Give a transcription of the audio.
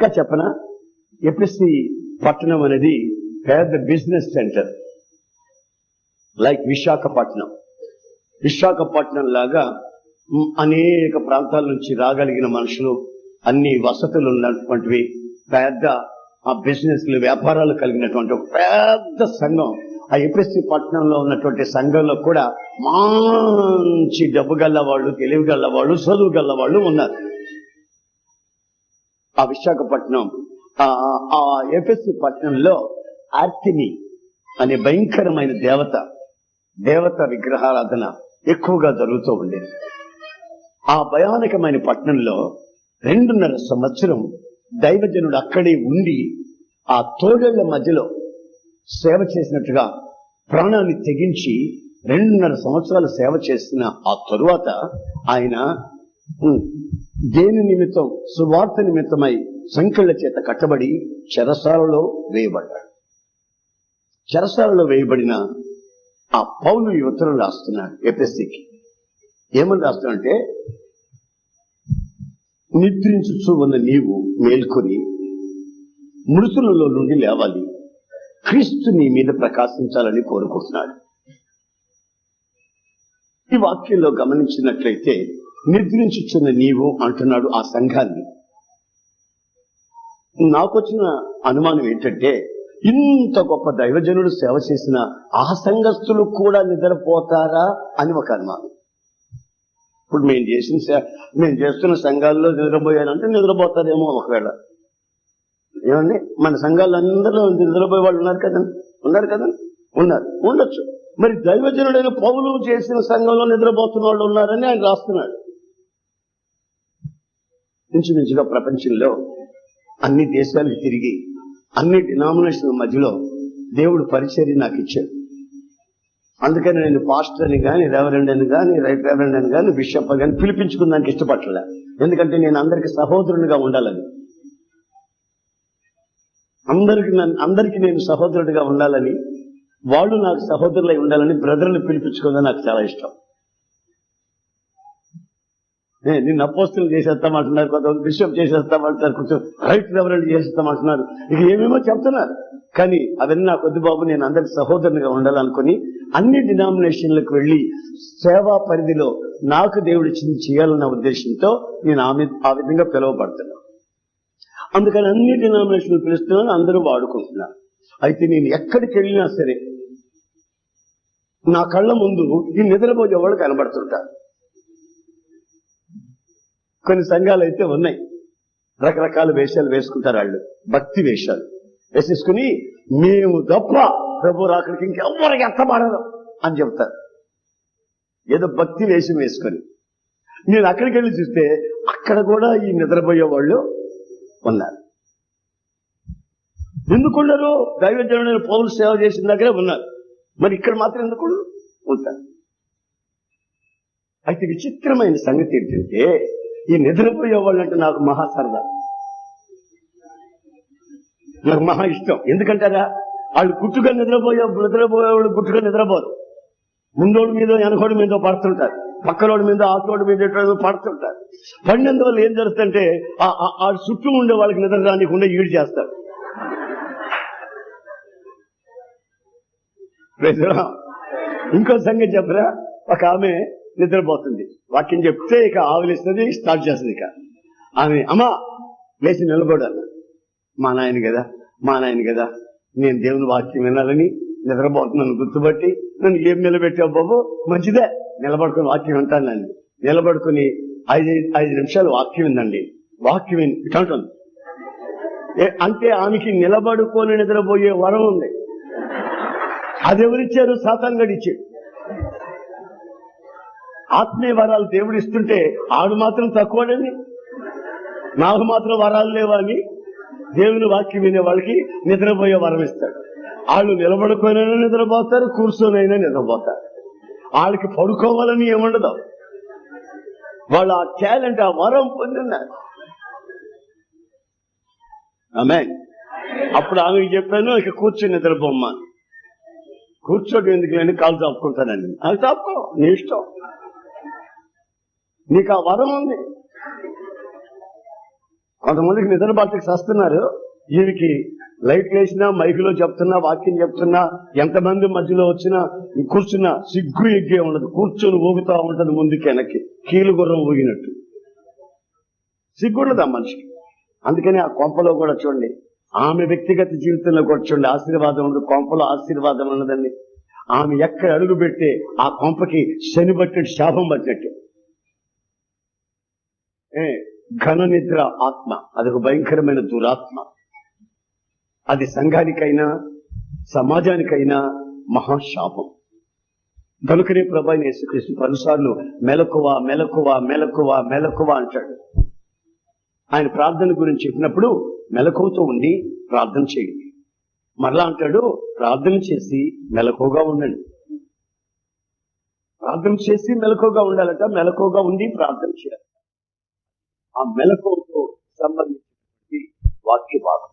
ఇంకా చెప్పనా? ఎపిసి పట్టణం అనేది పెద్ద business centre. Like Visakhapatnam. Visakhapatnam లాగా అనేక ప్రాంతాల నుంచి రాగలిగిన మనుషులు అన్ని వసతులు ఉన్నటువంటివి పెద్ద ఆ బిజినెస్ వ్యాపారాలు కలిగినటువంటి ఒక పెద్ద సంఘం. ఆ ఎపిఎస్సి పట్టణంలో ఉన్నటువంటి సంఘంలో కూడా మంచి డబ్బు గల్లవాళ్ళు తెలివి గల్లవాళ్ళు చదువు గల్లవాళ్ళు ఉన్నారు. ఆ విశాఖపట్నం ఆ ఎఫ్ఎస్సి పట్టణంలో ఆర్తిని అనే భయంకరమైన దేవత దేవత విగ్రహారాధన ఎక్కువగా జరుగుతూ ఉండేది. ఆ భయానకమైన పట్టణంలో రెండున్నర సంవత్సరం దైవజనుడు అక్కడే ఉండి ఆ తోడేళ్ళ మధ్యలో సేవ చేసినట్టుగా ప్రాణాన్ని తెగించి రెండున్నర సంవత్సరాలు సేవ చేసిన ఆ తరువాత ఆయన దేని నిమిత్తం? సువార్త నిమిత్తమై సంఖ్యల చేత కట్టబడి చెరసాలలో వేయబడ్డాడు. చెరసాలలో వేయబడిన ఆ పౌలు యువతను రాస్తున్నాడు ఎపిఎస్సికి ఏమని రాస్తున్నాడంటే నిద్రించుచు ఉన్న నీవు మేల్కొని మృతులలో నుండి లేవాలి. క్రీస్తు నీ మీద ప్రకాశించాలని కోరుకుంటున్నాడు. ఈ వాక్యంలో గమనించినట్లయితే నిద్రించుచున్న నీవు అంటున్నాడు ఆ సంఘాన్ని. నాకొచ్చిన అనుమానం ఏంటంటే ఇంత గొప్ప దైవజనుడు సేవ చేసిన ఆ సంఘస్థులు కూడా నిద్రపోతారా అని ఒక అనుమానం. ఇప్పుడు మేము చేసిన మేము చేస్తున్న సంఘాల్లో నిద్రపోయానంటే నిద్రపోతారేమో ఒకవేళ. ఏమండి? మన సంఘాలందరూ అందరూ నిద్రపోయే వాళ్ళు ఉన్నారు కదండి? ఉన్నారు కదండి? ఉన్నారు. ఉండొచ్చు. మరి దైవజనుడైన పౌలు చేసిన సంఘంలో నిద్రపోతున్న వాళ్ళు ఉన్నారని ఆయన రాస్తున్నాడు. ఇంచుమించుగా ప్రపంచంలో అన్ని దేశాలు తిరిగి అన్ని డినామినేషన్ల మధ్యలో దేవుడు పరిచర్య నాకు ఇచ్చాడు. అందుకని నేను పాస్టర్ అని కానీ రెవరెండ్ అని కానీ రైట్ రెవరెండ్ అని కానీ బిషప్ కానీ పిలిపించుకుందానికి ఇష్టపడలే ఎందుకంటే నేను అందరికి సహోదరునిగా ఉండాలని. అందరికి నన్ను అందరికి నేను సహోదరుడిగా ఉండాలని వాళ్ళు నాకు సహోదరులై ఉండాలని బ్రదర్లు పిలిపించుకుందని నాకు చాలా ఇష్టం. నిన్ను అపోస్తులు చేసేస్తామంటున్నారు కొంతమంది బిషప్ చేసేస్తామంటున్నారు కొంచెం రైట్ చేసేస్తాం చేసేస్తామంటున్నారు. ఇక ఏమేమో చెప్తున్నారు. కానీ అవన్నీ కొద్ది బాబు నేను అందరికి సహోదరునిగా ఉండాలనుకుని అన్ని డినామినేషన్లకు వెళ్ళి సేవా పరిధిలో నాకు దేవుడు చిన్న చేయాలన్న ఉద్దేశంతో నేను ఆమె ఆ విధంగా పిలువబడుతున్నాను అందుకని అన్ని డినామినేషన్లు పిలుస్తున్నాను అందరూ వాడుకుంటున్నారు. అయితే నేను ఎక్కడికి వెళ్ళినా సరే నా కళ్ళ ముందు ఈ నిద్రపోయే వాళ్ళు కనబడుతుంటారు. కొన్ని సంఘాలు అయితే ఉన్నాయి. రకరకాల వేషాలు వేసుకుంటారు వాళ్ళు. భక్తి వేషాలు. వేసేసుకుని మేము తప్ప ప్రభు రాకడికి ఇంకెవ్వరికి ఎత్తబడదు అని చెప్తారు ఏదో భక్తి వేషం వేసుకొని. నేను అక్కడికి వెళ్ళి చూస్తే అక్కడ కూడా ఈ నిద్రపోయే వాళ్ళు ఉన్నారు. ఎందుకున్నారు దైవజనుడైన పౌరులు సేవ చేసిన దగ్గరే ఉన్నారు. మరి ఇక్కడ మాత్రం ఎందుకు ఉంటారు? అయితే విచిత్రమైన సంగతి ఏంటంటే ఈ నిద్రపోయే వాళ్ళంటే నాకు మహా సరదా. నాకు మహా ఇష్టం. ఎందుకంటారా వాళ్ళు గుట్టుగా నిద్రపోయే నిద్రపోయేవాళ్ళు గుట్టుగా నిద్రపోరు. ముందోడు మీద వెనకోడి మీద పడుతుంటారు. పక్కలోడి మీద ఆటోడి మీద ఎటోడి మీద పడుతుంటారు. పడినందువల్ల ఏం జరుగుతుందంటే ఆ- చుట్టూ ఉండే వాళ్ళకి నిద్ర రానికుండా ఈడు చేస్తారు ఇంకో సంగతి చెప్పరా? ఒక ఆమె నిద్రపోతుంది. వాక్యం చెప్తే ఇక ఆవులిస్తుంది స్టార్ట్ చేస్తుంది ఇక. ఆమె అమ్మా లేచి అన్న మా నాయన కదా మా నాయన కదా నేను దేవుని వాక్యం వినాలని నిద్రపోతున్నాను గుర్తుపట్టి నన్ను ఏం నిలబెట్టావు బాబు? మంచిదే నిలబడుకుని వాక్యం వింటానండి నిలబడుకుని ఐదు ఐదు నిమిషాలు వాక్యం విందండి వాక్యం విని ఇట్లా అంటే ఆమెకి నిలబడుకొని నిద్రపోయే వరం ఉంది. అది ఎవరిచ్చారు? సాతాన్ గడిచ్చాడు ఆత్మీయ వరాలు దేవుడు ఇస్తుంటే ఆడు మాత్రం తక్కువడని నాకు మాత్రం వరాలు లేవా అని దేవుని వాక్యం వినే వాళ్ళకి నిద్రపోయే వరం ఇస్తాడు. వాళ్ళు నిలబడుకోనైనా నిద్రపోతారు కూర్చొనైనా నిద్రపోతారు. వాళ్ళకి పడుకోవాలని ఏముండదు. వాళ్ళు ఆ టాలెంట్ ఆ వరం పొందిన్నారు ఆమె అప్పుడు ఆమెకి చెప్పాను ఇక కూర్చొని నిద్రపోమ్మా. కూర్చోటం ఎందుకు లేని కాలు చాపుకుంటానండి. అది చాపుకో నీ ఇష్టం. నీకు ఆ వరం ఉంది. కొంతమందికి నిద్ర బాటకి వస్తున్నారు వీరికి లైట్ వేసినా మైకులో చెప్తున్నా వాక్యం చెప్తున్నా ఎంతమంది మధ్యలో వచ్చినా కూర్చున్నా సిగ్గు ఎగ్గే ఉండదు. కూర్చొని ఊగుతా ఉంటది ముందుకి వెనక్కి. కీలు గుర్రం ఊగినట్టు. సిగ్గుండదు ఆ మనిషికి. అందుకని ఆ కొంపలో కూడా చూడండి. ఆమె వ్యక్తిగత జీవితంలో కూడా చూడండి. ఆశీర్వాదం ఉండదు. కొంపలో ఆశీర్వాదం ఉన్నదండి. ఆమె ఎక్కడ అడుగు పెడితే ఆ కొంపకి శని పట్టినట్టు శాపం పట్టినట్టు. ఘన నిద్ర ఆత్మ. అదొక భయంకరమైన దురాత్మ. అది సంఘానికైనా సమాజానికైనా మహాశాపం. కనుకనే ప్రభా యేసుక్రీస్తు పలుసార్లు మెలకువ మెలకువ మెలకువ మెలకువ అంటాడు. ఆయన ప్రార్థన గురించి చెప్పినప్పుడు మెలకువతో ఉండి ప్రార్థన చేయండి మరలా అంటాడు ప్రార్థన చేసి మెలకువగా ఉండండి. ప్రార్థన చేసి మెలకువగా ఉండాలట మెలకువగా ఉండి ప్రార్థన చేయాలి. ఆ మెలకువతో సంబంధించినటువంటి వాక్య భాగం